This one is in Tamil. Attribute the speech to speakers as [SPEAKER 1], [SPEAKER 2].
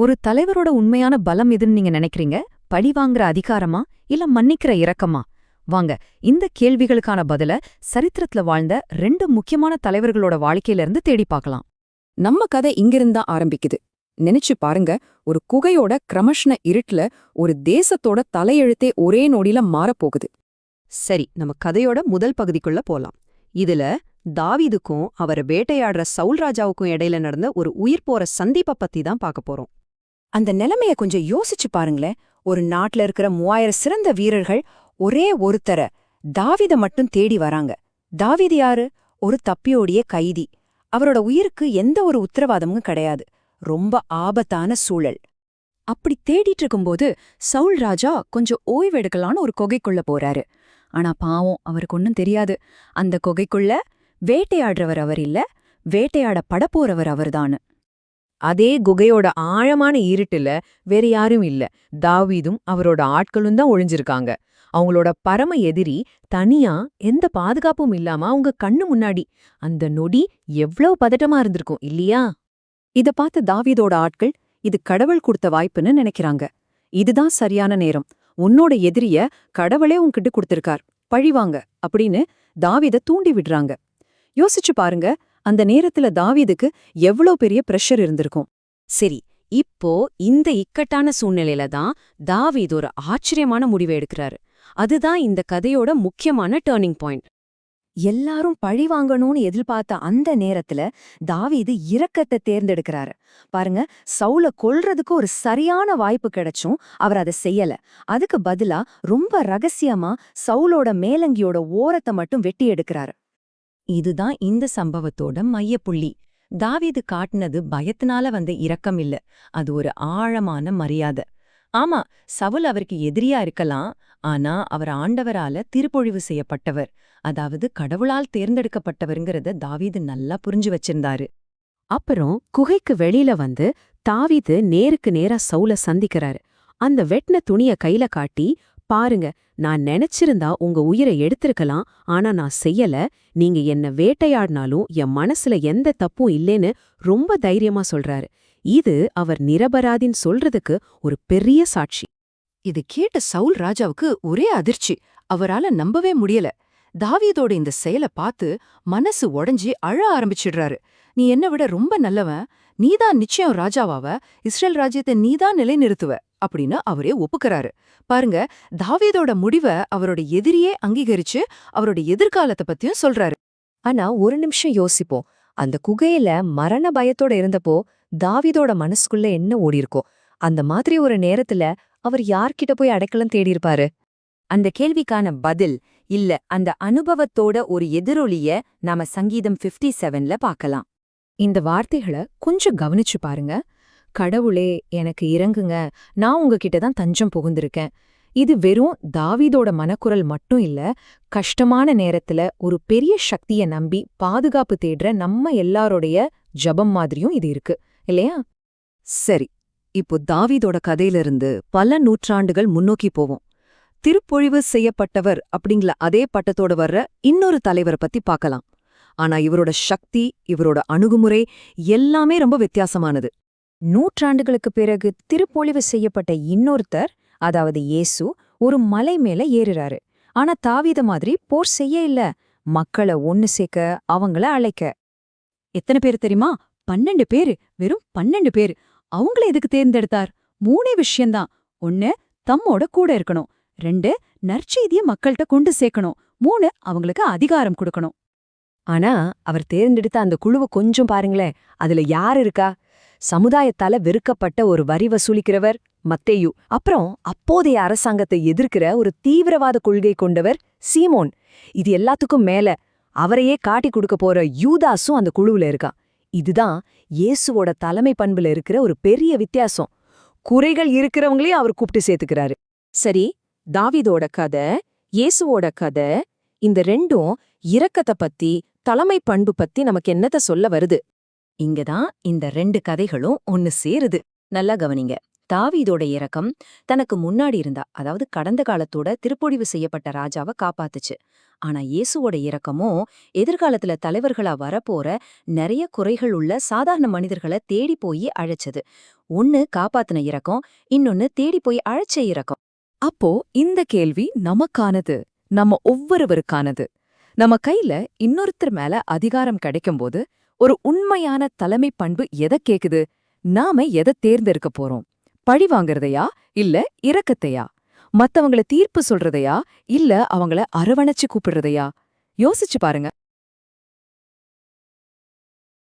[SPEAKER 1] ஒரு தலைவரோட உண்மையான பலம் எதுன்னு நீங்க நினைக்கிறீங்க? பழி வாங்குற அதிகாரமா? இல்ல மன்னிக்கிற இரக்கமா? வாங்க இந்த கேள்விகளுக்கான பதில சரித்திரத்துல வாழ்ந்த ரெண்டு முக்கியமான தலைவர்களோட வாழ்க்கையில இருந்து தேடி பார்க்கலாம்.
[SPEAKER 2] நம்ம கதை இங்கிருந்தா ஆரம்பிக்குது. நினைச்சு பாருங்க ஒரு குகையோட கிரமஷ்ண இருட்டுல ஒரு தேசத்தோட தலையெழுத்தே ஒரே நொடியில மாறப்போகுது.
[SPEAKER 3] சரி நம்ம கதையோட முதல் பகுதிக்குள்ள போலாம். இதுல தாவிதுக்கும் அவரை வேட்டையாடுற சவுல் ராஜாவுக்கும் இடையில நடந்த ஒரு உயிர் போற சந்திப்பை பத்தி தான் பார்க்க போறோம்.
[SPEAKER 2] அந்த நிலைமைய கொஞ்சம் யோசிச்சு பாருங்களேன். ஒரு நாட்டுல இருக்கிற மூவாயிரம் சிறந்த வீரர்கள் ஒரே ஒருத்தர தாவித மட்டும் தேடி வராங்க. தாவீது யாரு? ஒரு தப்பியோடைய கைதி. அவரோட உயிருக்கு எந்த ஒரு உத்தரவாதமும் கிடையாது. ரொம்ப ஆபத்தான சூழல். அப்படி தேடிட்டு இருக்கும்போது சவுல் ராஜா கொஞ்சம் ஓய்வெடுக்கலான்னு ஒரு கொகைக்குள்ள போறாரு. ஆனா பாவம் அவருக்கு ஒன்னும் தெரியாது. அந்த கொகைக்குள்ள வேட்டையாடுறவர் அவர் இல்ல வேட்டையாட படப்போறவர் அவர்தான்னு.
[SPEAKER 4] அதே குகையோட ஆழமான இருட்டுல வேற யாரும் இல்ல. தாவீதும் அவரோட ஆட்களும் தான் ஒழிஞ்சிருக்காங்க. அவங்களோட பரம எதிரி தனியா எந்த பாதுகாப்பும் இல்லாம அவங்க கண்ணு முன்னாடி அந்த நொடி எவ்ளோ பதட்டமா இருந்திருக்கும் இல்லையா?
[SPEAKER 2] இத பார்த்த தாவீதோட ஆட்கள் இது கடவுள் கொடுத்த வாய்ப்புன்னு நினைக்கிறாங்க. இதுதான் சரியான நேரம். உன்னோட எதிரிய கடவுளே உன்கிட்ட கொடுத்திருக்கார். பழிவாங்க அப்படின்னு தாவீத தூண்டி விடுறாங்க. யோசிச்சு பாருங்க அந்த நேரத்துல தாவீதுக்கு எவ்வளோ பெரிய பிரஷர் இருந்திருக்கும்.
[SPEAKER 3] சரி இப்போ இந்த இக்கட்டான சூழ்நிலையில தான் தாவீது ஒரு ஆச்சரியமான முடிவை எடுக்கிறாரு. அதுதான் இந்த கதையோட முக்கியமான டேர்னிங் பாயிண்ட்
[SPEAKER 2] எல்லாரும் பழி வாங்கணும்னு எதிர்பார்த்த அந்த நேரத்துல தாவீது இரக்கத்தை தேர்ந்தெடுக்கிறாரு. பாருங்க சவுல கொல்றதுக்கு ஒரு சரியான வாய்ப்பு கிடைச்சும் அவர் அதை செய்யல. அதுக்கு பதிலா ரொம்ப ரகசியமா சவுலோட மேலங்கியோட ஓரத்தை மட்டும் வெட்டி எடுக்கிறாரு.
[SPEAKER 3] இதுதான் இந்த சம்பவத்தோட மையப்புள்ளி. தாவீது காட்டுனது பயத்தினால வந்த இரக்கம் இல்ல. அது ஒரு ஆழமான மரியாதை. ஆமா சவுல் அவருக்கு எதிரியா இருக்கலாம் ஆனா அவர் ஆண்டவரால திருப்பொழிவு செய்யப்பட்டவர். அதாவது கடவுளால் தேர்ந்தெடுக்கப்பட்டவருங்கிறத தாவீது நல்லா புரிஞ்சு வச்சிருந்தாரு.
[SPEAKER 4] அப்புறம் குகைக்கு வெளியில வந்து தாவீது நேருக்கு நேரா சவுல சந்திக்கிறாரு. அந்த வெட்டின துணிய கையில காட்டி பாருங்க நான் நினைச்சிருந்தா உங்க உயிரை எடுத்திருக்கலாம் ஆனா நான் செய்யல. நீங்க என்ன வேட்டையாடினாலும் என் மனசுல எந்த தப்பும் இல்லைன்னு ரொம்ப தைரியமா சொல்றாரு. இது அவர் நிரபராதின்னு சொல்றதுக்கு ஒரு பெரிய சாட்சி.
[SPEAKER 2] இது கேட்ட சவுல் ராஜாவுக்கு ஒரே அதிர்ச்சி. அவரால நம்பவே முடியல. தாவியதோட இந்த செயலை பார்த்து மனசு உடஞ்சி அழ ஆரம்பிச்சிடுறாரு. நீ என்ன விட ரொம்ப நல்லவன். நீதான் நிச்சயம் ராஜாவாவ. இஸ்ரேல் ராஜ்யத்தை நீதான் நிலைநிறுத்துவ. அப்படின்னு அவரே ஒப்புக்கறாரு. பாருங்க தாவீதோட முடிவை அவரோட எதிரியே அங்கீகரிச்சு அவரோட எதிர்காலத்தை பத்தியும் சொல்றாரு. ஆனா ஒரு நிமிஷம் யோசிப்போம். அந்த குகையில மரண பயத்தோட இருந்தப்போ தாவிதோட மனசுக்குள்ள என்ன ஓடிருக்கோ அந்த மாதிரி ஒரு நேரத்துல அவர் யார்கிட்ட போய் அடைக்கலம் தேடியிருப்பாரு?
[SPEAKER 1] அந்த கேள்விக்கான பதில் இல்ல அந்த அனுபவத்தோட ஒரு எதிரொலிய நாம சங்கீதம் 57 செவன்ல பார்க்கலாம்.
[SPEAKER 4] இந்த வார்த்தைகளை கொஞ்சம் கவனிச்சு பாருங்க. கடவுளே எனக்கு இறங்குங்க. நான் உங்ககிட்ட தான் தஞ்சம் புகுந்திருக்கேன். இது வெறும் தாவீதோட மனக்குரல் மட்டும் இல்ல கஷ்டமான நேரத்துல ஒரு பெரிய சக்திய நம்பி பாதுகாப்பு தேடுற நம்ம எல்லாரோடைய ஜபம் மாதிரியும் இது இருக்கு. இல்லையா?
[SPEAKER 3] சரி இப்போ தாவீதோட கதையிலிருந்து பல நூற்றாண்டுகள் முன்னோக்கி போவோம். திருப்பொழிவு செய்யப்பட்டவர் அப்படிங்கிற அதே பட்டத்தோட வர்ற இன்னொரு தலைவரை பத்தி பார்க்கலாம். ஆனா இவரோட சக்தி இவரோட அணுகுமுறை எல்லாமே ரொம்ப வித்தியாசமானது.
[SPEAKER 2] நூற்றாண்டுகளுக்கு பிறகு திருப்பொழிவு செய்யப்பட்ட இன்னொருத்தர் அதாவது இயேசு ஒரு மலை மேல ஏறுறாரு. ஆனா தாவீத மாதிரி போர் செய்ய இல்ல. மக்களை ஒன்னு சேர்க்க அவங்கள அழைக்க.
[SPEAKER 1] எத்தனை பேர் தெரியுமா? பன்னெண்டு பேரு. வெறும் பன்னெண்டு பேர். அவங்கள எதுக்கு தேர்ந்தெடுத்தார்? மூணே விஷயம்தான். ஒன்னு தம்மோட கூட இருக்கணும். ரெண்டு நற்செய்திய மக்கள்கிட்ட கொண்டு சேர்க்கணும். மூணு அவங்களுக்கு அதிகாரம் கொடுக்கணும்.
[SPEAKER 4] ஆனா அவர் தேர்ந்தெடுத்த அந்த குழுவை கொஞ்சம் பாருங்களேன். அதுல யார் இருக்கா? சமுதாயத்தால வெறுக்கப்பட்ட ஒரு வரி வசூலிக்கிறவர் மத்தேயு. அப்புறம் அப்போதைய அரசாங்கத்தை எதிர்க்கிற ஒரு தீவிரவாத கொள்கை கொண்டவர் சீமோன். இது எல்லாத்துக்கும் மேல அவரையே காட்டி கொடுக்க போற யூதாஸும் அந்த குழுவுல இருக்கான். இதுதான் இயேசுவோட தலைமை பண்புல இருக்கிற ஒரு பெரிய வித்தியாசம். குறைகள் இருக்கிறவங்களையும் அவர் கூப்பிட்டு சேர்த்துக்கிறாரு. சரி தாவிதோட கதை இயேசுவோட கதை இந்த ரெண்டும் இரக்கத்தை பத்தி தலைமை பண்பு பத்தி நமக்கு என்னத்த சொல்ல வருது?
[SPEAKER 1] இங்கதான் இந்த ரெண்டு கதைகளும் ஒன்னு சேருது. நல்லா கவனிங்க.
[SPEAKER 5] தாவீதோட இறக்கம் தனக்கு முன்னாடி இருந்தா அதாவது கடந்த காலத்தோட திருப்பொழிவு செய்யப்பட்ட ராஜாவை காப்பாத்துச்சு. ஆனா இயேசுவோட இறக்கமோ எதிர்காலத்துல தலைவர்களா வரப்போற நிறைய குறைகள் உள்ள சாதாரண மனிதர்களை தேடி போய் அழைச்சது. ஒன்னு காப்பாத்தின இறக்கம் இன்னொன்னு தேடி போய் அழைச்ச இறக்கம்
[SPEAKER 2] அப்போ இந்த கேள்வி நமக்கானது நம்ம ஒவ்வொருவருக்கானது. நம்ம கையில இன்னொருத்தர் மேல அதிகாரம் கிடைக்கும்போது ஒரு உண்மையான தலைமை பண்பு எதை கேக்குது? நாம எதை தேர்ந்தெடுக்க போறோம்? பழி வாங்குறதையா? இல்ல இரக்கத்தையா? மத்தவங்கள தீர்ப்பு சொல்றதையா? இல்ல அவங்கள அரவணைச்சு கூப்பிடுறதையா? யோசிச்சு பாருங்க.